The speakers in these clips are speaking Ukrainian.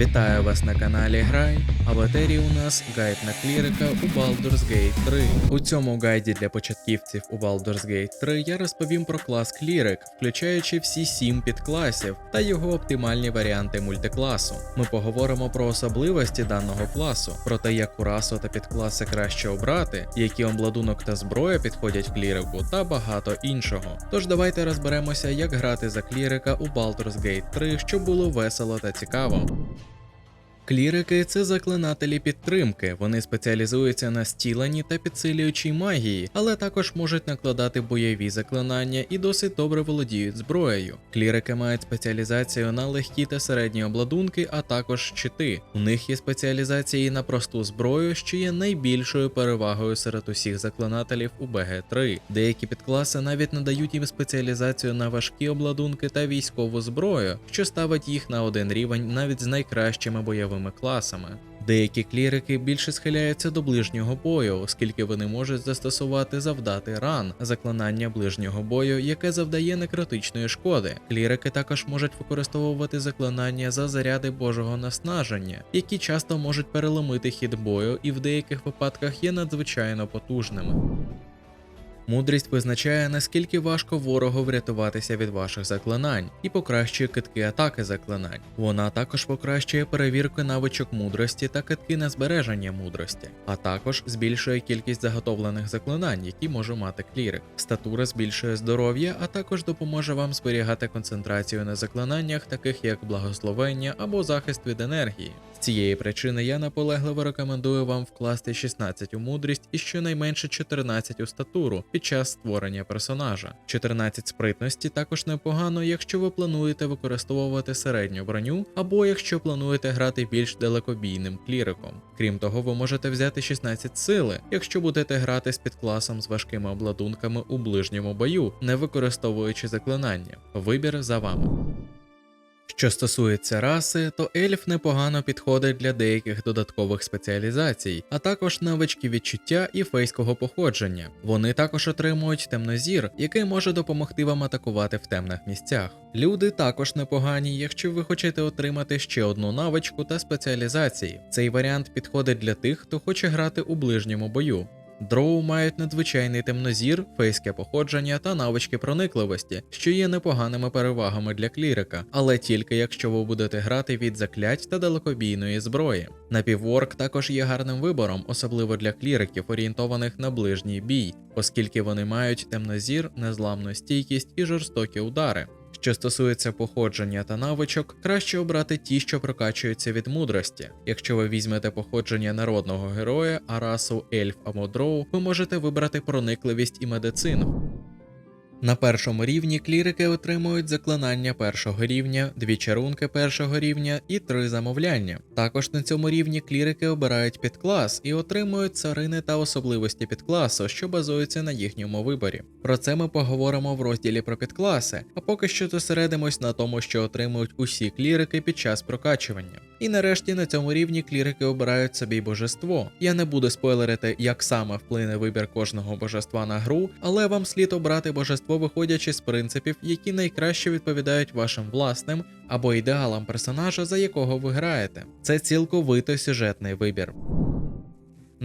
Вітаю вас на каналі Грай, а в етері у нас гайд на клірика у Baldur's Gate 3. У цьому гайді для початківців у Baldur's Gate 3 я розповім про клас клірик, включаючи всі 7 підкласів та його оптимальні варіанти мультикласу. Ми поговоримо про особливості даного класу, про те, яку расу та підкласи краще обрати, які обладунок та зброя підходять клірику та багато іншого. Тож давайте розберемося, як грати за клірика у Baldur's Gate 3, щоб було весело та цікаво. Клірики це заклинателі підтримки. Вони спеціалізуються на стіленні та підсилюючій магії, але також можуть накладати бойові заклинання і досить добре володіють зброєю. Клірики мають спеціалізацію на легкі та середні обладунки, а також щити. У них є спеціалізації на просту зброю, що є найбільшою перевагою серед усіх заклинателів у БГ3. Деякі підкласи навіть надають їм спеціалізацію на важкі обладунки та військову зброю, що ставить їх на один рівень навіть з найкращими бойовими класами. Деякі клірики більше схиляються до ближнього бою, оскільки вони можуть застосувати завдати ран, заклинання ближнього бою, яке завдає некритичної шкоди. Клірики також можуть використовувати заклинання за заряди божого наснаження, які часто можуть переломити хід бою і в деяких випадках є надзвичайно потужними. Мудрість визначає, наскільки важко ворогу врятуватися від ваших заклинань і покращує китки атаки заклинань. Вона також покращує перевірку навичок мудрості та китки на збереження мудрості, а також збільшує кількість заготовлених заклинань, які може мати клірик. Статура збільшує здоров'я, а також допоможе вам зберігати концентрацію на заклинаннях, таких як благословення або захист від енергії. З цієї причини я наполегливо рекомендую вам вкласти 16 у мудрість і щонайменше 14 у статуру під час створення персонажа. 14 спритності також непогано, якщо ви плануєте використовувати середню броню, або якщо плануєте грати більш далекобійним кліриком. Крім того, ви можете взяти 16 сили, якщо будете грати з підкласом з важкими обладунками у ближньому бою, не використовуючи заклинання. Вибір за вами. Що стосується раси, то ельф непогано підходить для деяких додаткових спеціалізацій, а також навички відчуття і фейського походження. Вони також отримують темнозір, який може допомогти вам атакувати в темних місцях. Люди також непогані, якщо ви хочете отримати ще одну навичку та спеціалізації. Цей варіант підходить для тих, хто хоче грати у ближньому бою. Дроу мають надзвичайний темнозір, фейське походження та навички проникливості, що є непоганими перевагами для клірика, але тільки якщо ви будете грати від заклять та далекобійної зброї. Напіворк також є гарним вибором, особливо для кліриків, орієнтованих на ближній бій, оскільки вони мають темнозір, незламну стійкість і жорстокі удари. Що стосується походження та навичок, краще обрати ті, що прокачуються від мудрості. Якщо ви візьмете походження народного героя, а расу ельф або дроу, ви можете вибрати проникливість і медицину. На першому рівні клірики отримують заклинання першого рівня, дві чарунки першого рівня і три замовляння. Також на цьому рівні клірики обирають підклас і отримують царини та особливості підкласу, що базуються на їхньому виборі. Про це ми поговоримо в розділі про підкласи, а поки що зосередимось на тому, що отримують усі клірики під час прокачування. І нарешті на цьому рівні клірики обирають собі божество. Я не буду спойлерити, як саме вплине вибір кожного божества на гру, але вам слід обрати божество, виходячи з принципів, які найкраще відповідають вашим власним або ідеалам персонажа, за якого ви граєте. Це цілковито сюжетний вибір.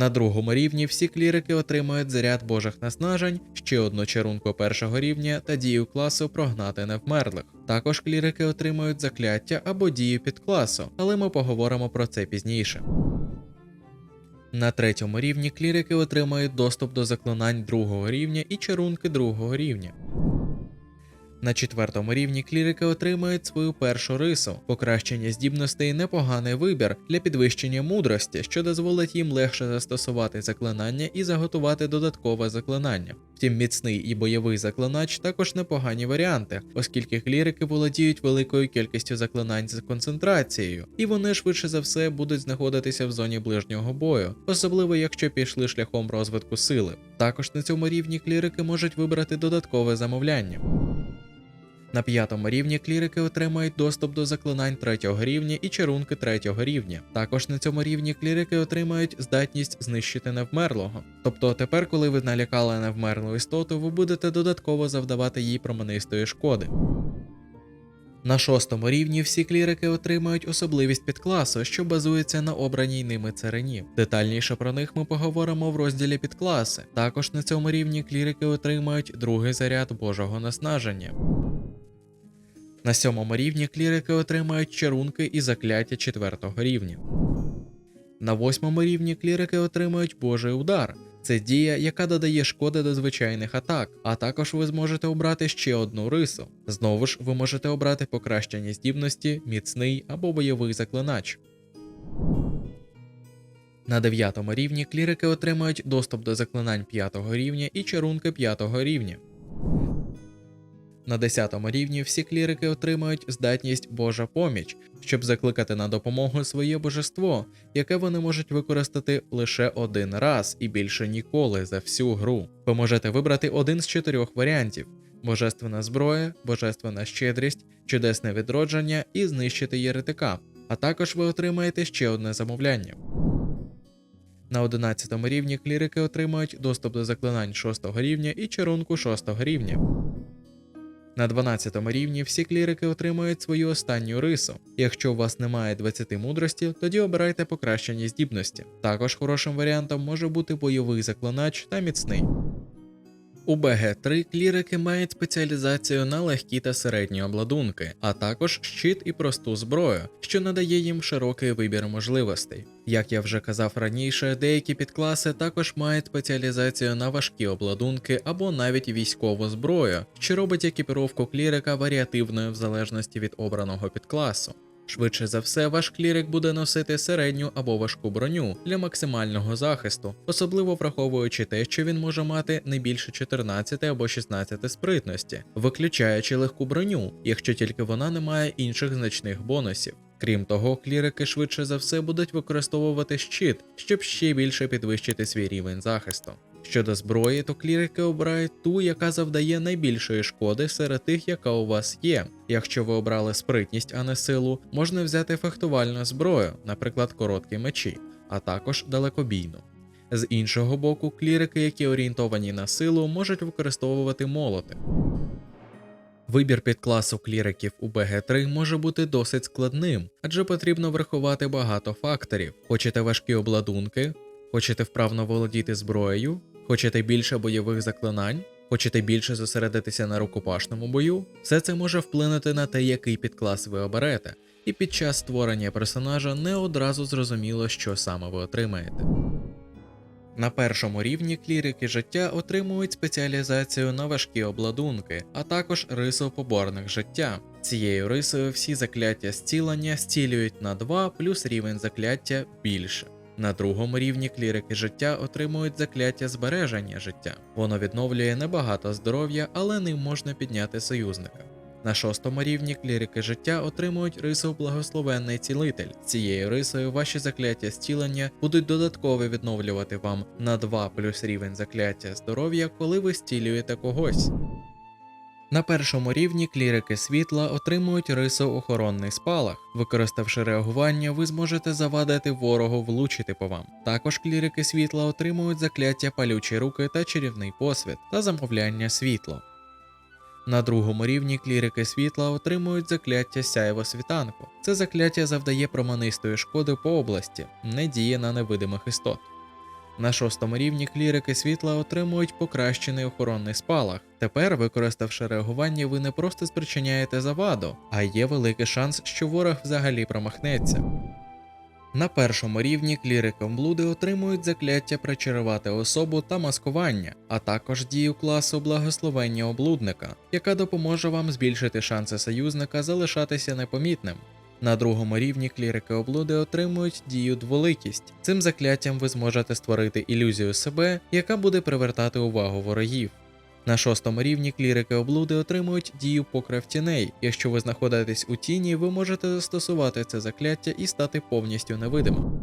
На другому рівні всі клірики отримують заряд божих наснажень, ще одну чарунку першого рівня та дію класу прогнати невмерлих. Також клірики отримують закляття або дію підкласу, але ми поговоримо про це пізніше. На третьому рівні клірики отримають доступ до заклинань другого рівня і чарунки другого рівня. На четвертому рівні клірики отримають свою першу рису. Покращення здібностей непоганий вибір для підвищення мудрості, що дозволить їм легше застосувати заклинання і заготувати додаткове заклинання. Втім, міцний і бойовий заклинач також непогані варіанти, оскільки клірики володіють великою кількістю заклинань з концентрацією, і вони швидше за все будуть знаходитися в зоні ближнього бою, особливо якщо пішли шляхом розвитку сили. Також на цьому рівні клірики можуть вибрати додаткове замовляння. На п'ятому рівні клірики отримають доступ до заклинань третього рівня і чарунки третього рівня. Також на цьому рівні клірики отримають здатність знищити невмерлого. Тобто тепер, коли ви налякали невмерлу істоту, ви будете додатково завдавати їй променистої шкоди. На шостому рівні всі клірики отримають особливість підкласу, що базується на обраній ними царині. Детальніше про них ми поговоримо в розділі підкласи. Також на цьому рівні клірики отримають другий заряд Божого наснаження. На сьомому рівні клірики отримають чарунки і закляття четвертого рівня. На восьмому рівні клірики отримають Божий удар. Це дія, яка додає шкоди до звичайних атак, а також ви зможете обрати ще одну рису. Знову ж ви можете обрати покращення здібності, міцний або бойовий заклинач. На 9 рівні клірики отримають доступ до заклинань 5 рівня і чарунки 5 рівня. На 10 рівні всі клірики отримають здатність Божа поміч, щоб закликати на допомогу своє божество, яке вони можуть використати лише один раз і більше ніколи за всю гру. Ви можете вибрати один з чотирьох варіантів: божественна зброя, божественна щедрість, чудесне відродження і знищити єретика. А також ви отримаєте ще одне замовляння. На 11 рівні клірики отримають доступ до заклинань 6 рівня і чарунку 6 рівня. На 12 рівні всі клірики отримують свою останню рису. Якщо у вас немає 20 мудрості, тоді обирайте покращені здібності. Також хорошим варіантом може бути бойовий заклинач та міцний. У БГ3 клірики мають спеціалізацію на легкі та середні обладунки, а також щит і просту зброю, що надає їм широкий вибір можливостей. Як я вже казав раніше, деякі підкласи також мають спеціалізацію на важкі обладунки або навіть військову зброю, що робить екіпіровку клірика варіативною в залежності від обраного підкласу. Швидше за все, ваш клірик буде носити середню або важку броню для максимального захисту, особливо враховуючи те, що він може мати не більше 14 або 16 спритності, виключаючи легку броню, якщо тільки вона не має інших значних бонусів. Крім того, клірики швидше за все будуть використовувати щит, щоб ще більше підвищити свій рівень захисту. Щодо зброї, то клірики обирають ту, яка завдає найбільшої шкоди серед тих, яка у вас є. Якщо ви обрали спритність, а не силу, можна взяти фехтувальну зброю, наприклад, короткі мечі, а також далекобійну. З іншого боку, клірики, які орієнтовані на силу, можуть використовувати молоти. Вибір підкласу кліриків у БГ3 може бути досить складним, адже потрібно врахувати багато факторів. Хочете важкі обладунки, хочете вправно володіти зброєю, хочете більше бойових заклинань, хочете більше зосередитися на рукопашному бою. Все це може вплинути на те, який підклас ви оберете, і під час створення персонажа не одразу зрозуміло, що саме ви отримаєте. На першому рівні клірики життя отримують спеціалізацію на важкі обладунки, а також рису поборних життя. Цією рисою всі закляття зцілення зцілюють на 2 плюс рівень закляття більше. На другому рівні клірики життя отримують закляття збереження життя. Воно відновлює небагато здоров'я, але ним можна підняти союзника. На шостому рівні клірики життя отримують рису благословенний цілитель. Цією рисою ваші закляття зцілення будуть додатково відновлювати вам на 2 плюс рівень закляття здоров'я, коли ви зцілюєте когось. На першому рівні клірики світла отримують рису охоронний спалах. Використавши реагування, ви зможете завадити ворогу влучити по вам. Також клірики світла отримують закляття палючі руки та чарівний посвіт та замовляння світло. На другому рівні клірики світла отримують закляття сяєво світанку. Це закляття завдає променистої шкоди по області, не діє на невидимих істот. На шостому рівні клірики світла отримують покращений охоронний спалах. Тепер, використавши реагування, ви не просто спричиняєте заваду, а є великий шанс, що ворог взагалі промахнеться. На першому рівні кліриком блуди отримують закляття причарувати особу та маскування, а також дію класу благословення облудника, яка допоможе вам збільшити шанси союзника залишатися непомітним. На другому рівні клірики облуди отримують дію дволикість. Цим закляттям ви зможете створити ілюзію себе, яка буде привертати увагу ворогів. На шостому рівні клірики облуди отримують дію покрив тіней. Якщо ви знаходитесь у тіні, ви можете застосувати це закляття і стати повністю невидимим.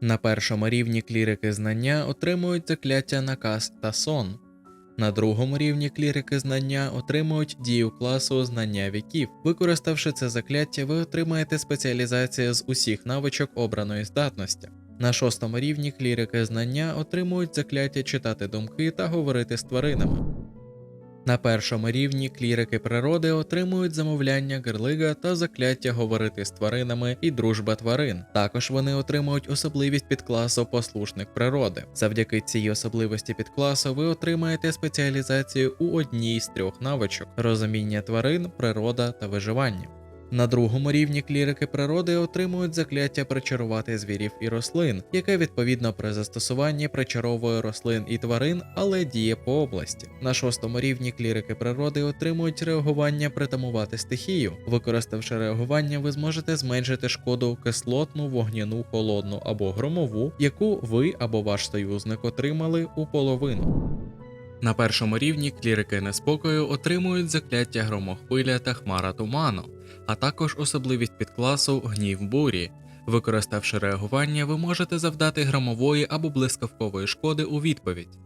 На першому рівні клірики знання отримують закляття наказ та сон. На другому рівні клірики знання отримують дію класу знання віків. Використавши це закляття, ви отримаєте спеціалізацію з усіх навичок обраної здатності. На шостому рівні клірики знання отримують закляття читати думки та говорити з тваринами. На першому рівні клірики природи отримують замовляння герлига та закляття говорити з тваринами і дружба тварин. Також вони отримують особливість підкласу послушник природи. Завдяки цій особливості підкласу ви отримаєте спеціалізацію у одній з трьох навичок: розуміння тварин, природа та виживання. На другому рівні клірики природи отримують закляття причарувати звірів і рослин, яке відповідно при застосуванні причаровує рослин і тварин, але діє по області. На шостому рівні клірики природи отримують реагування притамувати стихію. Використавши реагування, ви зможете зменшити шкоду кислотну, вогняну, холодну або громову, яку ви або ваш союзник отримали у половину. На першому рівні клірики неспокою отримують закляття громохвиля та хмара туману, а також особливість підкласу гнів бурі. Використавши реагування, ви можете завдати громової або блискавкової шкоди у відповідь.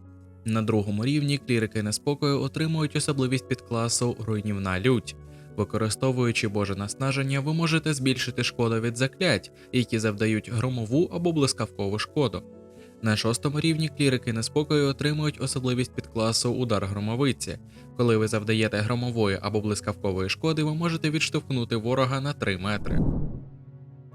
На другому рівні клірики неспокою отримують особливість підкласу руйнівна лють. Використовуючи Боже наснаження, ви можете збільшити шкоду від заклять, які завдають громову або блискавкову шкоду. На шостому рівні клірики неспокою отримують особливість підкласу удар громовиці. Коли ви завдаєте громової або блискавкової шкоди, ви можете відштовхнути ворога на 3 метри.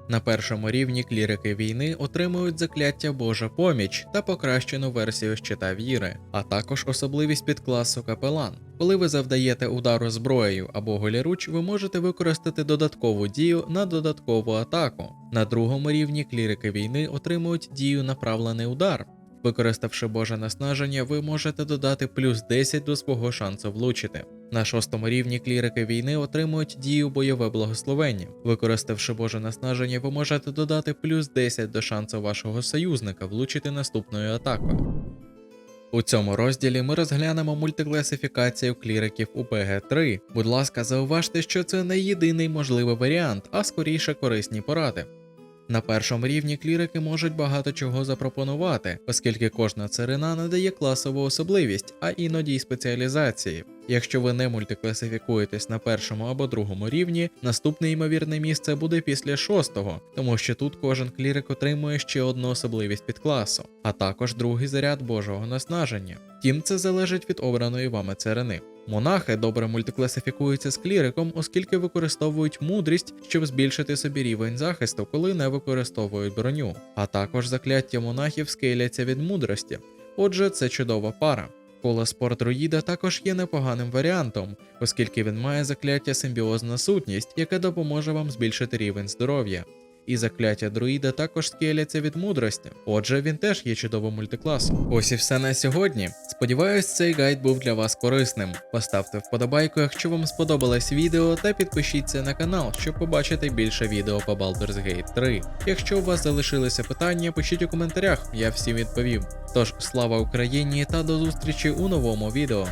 На першому рівні клірики війни отримують закляття Божа поміч та покращену версію щита віри, а також особливість підкласу капелан. Коли ви завдаєте удару зброєю або голіруч, ви можете використати додаткову дію на додаткову атаку. На другому рівні клірики війни отримують дію направлений удар. Використавши Боже наснаження, ви можете додати плюс 10 до свого шансу влучити. На шостому рівні клірики війни отримують дію бойове благословення. Використавши Боже наснаження, ви можете додати плюс 10 до шансу вашого союзника влучити наступною атакою. У цьому розділі ми розглянемо мультикласифікацію кліриків у БГ3. Будь ласка, зауважте, що це не єдиний можливий варіант, а скоріше корисні поради. На першому рівні клірики можуть багато чого запропонувати, оскільки кожна царина надає класову особливість, а іноді й спеціалізації. Якщо ви не мультикласифікуєтесь на першому або другому рівні, наступне ймовірне місце буде після шостого, тому що тут кожен клірик отримує ще одну особливість підкласу, а також другий заряд Божого наснаження. Втім, це залежить від обраної вами царини. Монахи добре мультикласифікуються з кліриком, оскільки використовують мудрість, щоб збільшити собі рівень захисту, коли не використовують броню. А також закляття монахів скеляться від мудрості. Отже, це чудова пара. Колоспор друїда також є непоганим варіантом, оскільки він має закляття симбіозна сутність, яке допоможе вам збільшити рівень здоров'я. І закляття друїда також скеляться від мудрості, отже, він теж є чудовим мультикласом. Ось і все на сьогодні. Сподіваюсь, цей гайд був для вас корисним. Поставте вподобайку, якщо вам сподобалось відео, та підпишіться на канал, щоб побачити більше відео по Baldur's Gate 3. Якщо у вас залишилися питання, пишіть у коментарях, я всім відповім. Тож слава Україні та до зустрічі у новому відео.